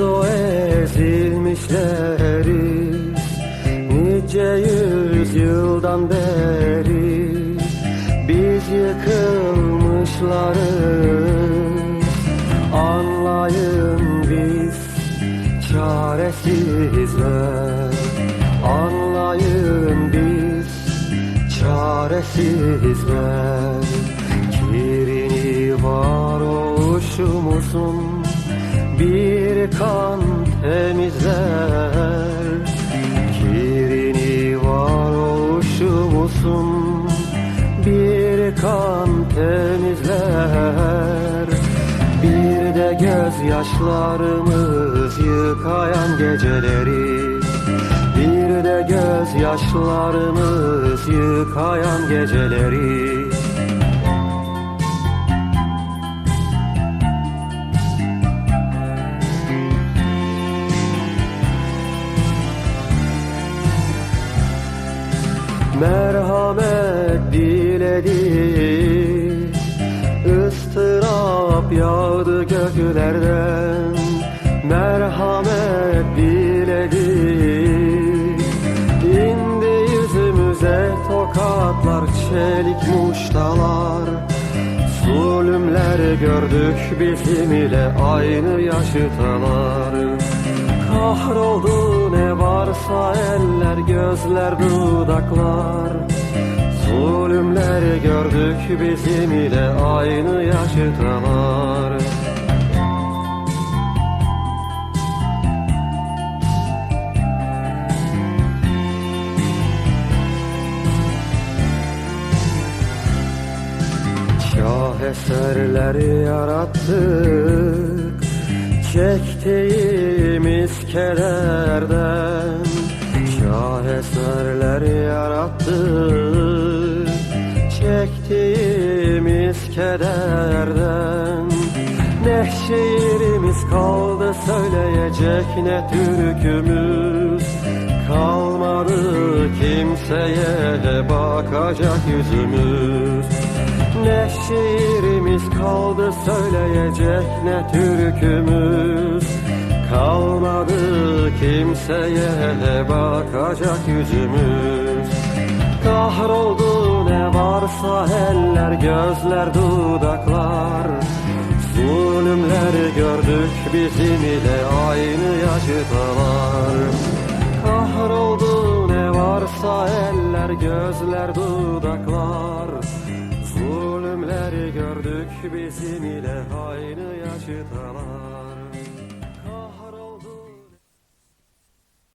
o ezilmişleri Nice yüzyıldan beri Biz yıkılmışlarız Anlayın biz çaresizler Anlayın biz çaresizler Kirini varoluşumuzun bir kan temizler. Kirini varoluşumuzun bir kan temizler. Bir de gözyaşlarımız yıkayan geceleri. Bir de gözyaşlarımız yıkayan geceleri merhamet diledi ıstırap yağdı göklerden Merhamet diledi İndi yüzümüze tokatlar çelik muştalar. Zulümler gördük bizim ile aynı yaşıtalar Kahroldu ne varsa eller, gözler, dudaklar. Zulümler gördük bizim ile aynı yaşıtalar. Şaheserler yarattık Çektiğimiz kederden Şaheserler yarattık Çektiğimiz kederden Ne şiirimiz kaldı söyleyecek ne türkümüz Kalmadı. Kimseye bakacak yüzümüz ne şiirimiz kaldı söyleyecek ne türkümüz. Kalmadı kimseye bakacak yüzümüz. Kahroldu ne varsa eller, gözler, dudaklar. Zulümler gördük bizim ile aynı yaşıtalar Kahroldu ne varsa eller, gözler, dudaklar bizim ile aynı yaşıtalar